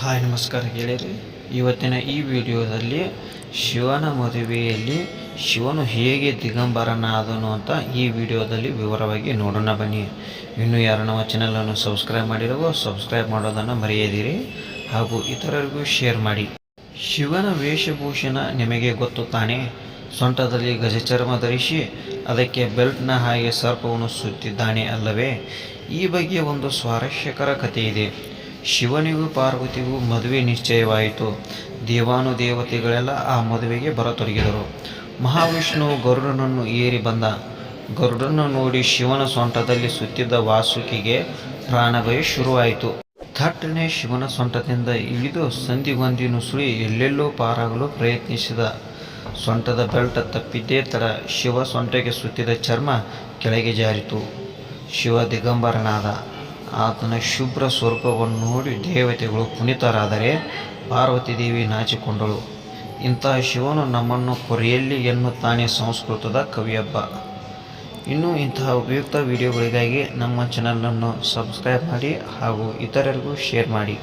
Hi, ನಮಸ್ಕಾರ ಗೆಳೆಯರಿ. ಇವತ್ತಿನ ಈ ವಿಡಿಯೋದಲ್ಲಿ ಶಿವನ ಮದುವೆಯಲ್ಲಿ ಶಿವನು ಹೇಗೆ ದಿಗಂಬರನಾದನು ಅಂತ ಈ ವಿಡಿಯೋದಲ್ಲಿ ವಿವರವಾಗಿ ನೋಡೋಣ ಬನ್ನಿ. ಇನ್ನು ಯಾರು ನಮ್ಮ ಚಾನಲನ್ನು ಸಬ್ಸ್ಕ್ರೈಬ್ ಮಾಡಿರುವ ಸಬ್ಸ್ಕ್ರೈಬ್ ಮಾಡೋದನ್ನು ಮರೆಯದಿರಿ ಹಾಗೂ ಇತರರಿಗೂ ಶೇರ್ ಮಾಡಿ. ಶಿವನ ವೇಷಭೂಷಣ ನಿಮಗೆ ಗೊತ್ತು ತಾನೆ? ಸೊಂಟದಲ್ಲಿ ಗಜಚರ್ಮ ಧರಿಸಿ ಅದಕ್ಕೆ ಬೆಲ್ಟ್ನ ಹಾಗೆ ಸರ್ಪವನ್ನು ಸುತ್ತಿದ್ದಾನೆ ಅಲ್ಲವೇ? ಈ ಬಗ್ಗೆ ಒಂದು ಸ್ವಾರಸ್ಯಕರ ಕಥೆ ಇದೆ ಶಿವನಿಗೂ ಪಾರ್ವತಿಗೂ ಮದುವೆ ನಿಶ್ಚಯವಾಯಿತು. ದೇವಾನುದೇವತೆಗಳೆಲ್ಲ ಆ ಮದುವೆಗೆ ಬರತೊಡಗಿದರು. ಮಹಾವಿಷ್ಣು ಗರುಡನನ್ನು ಏರಿ ಬಂದ. ಗರುಡನ್ನು ನೋಡಿ ಶಿವನ ಸೊಂಟದಲ್ಲಿ ಸುತ್ತಿದ್ದ ವಾಸುಕಿಗೆ ಪ್ರಾಣಭಯ ಶುರುವಾಯಿತು. ಥಟ್ಟನೆ ಶಿವನ ಸೊಂಟದಿಂದ ಇಳಿದು ಸಂಧಿಗೊಂದಿ ನುಸುಳಿ ಎಲ್ಲೆಲ್ಲೋ ಪಾರಾಗಲು ಪ್ರಯತ್ನಿಸಿದ. ಸೊಂಟದ ಬೆಲ್ಟ ತಪ್ಪಿದ್ದೇ ತಡ ಶಿವ ಸೊಂಟಕ್ಕೆ ಸುತ್ತಿದ ಚರ್ಮ ಕೆಳಗೆ ಜಾರಿತು. ಶಿವ ದಿಗಂಬರನಾದ. ಆತನ ಶುಭ್ರ ಸ್ವರೂಪವನ್ನು ನೋಡಿ ದೇವತೆಗಳು ಪುನೀತರಾದರೆ ಪಾರ್ವತಿ ದೇವಿ ನಾಚಿಕೊಂಡಳು. ಇಂತಹ ಶಿವನು ನಮ್ಮನ್ನು ಕೊರೆಯಲ್ಲಿ ಎನ್ನುತ್ತಾನೆ ಸಂಸ್ಕೃತದ ಕವಿಯಬ್ಬ. ಇನ್ನೂ ಇಂತಹ ಉಪಯುಕ್ತ ವಿಡಿಯೋಗಳಿಗಾಗಿ ನಮ್ಮ ಚಾನಲನ್ನು ಸಬ್ಸ್ಕ್ರೈಬ್ ಮಾಡಿ ಹಾಗೂ ಇತರರಿಗೂ ಶೇರ್ ಮಾಡಿ.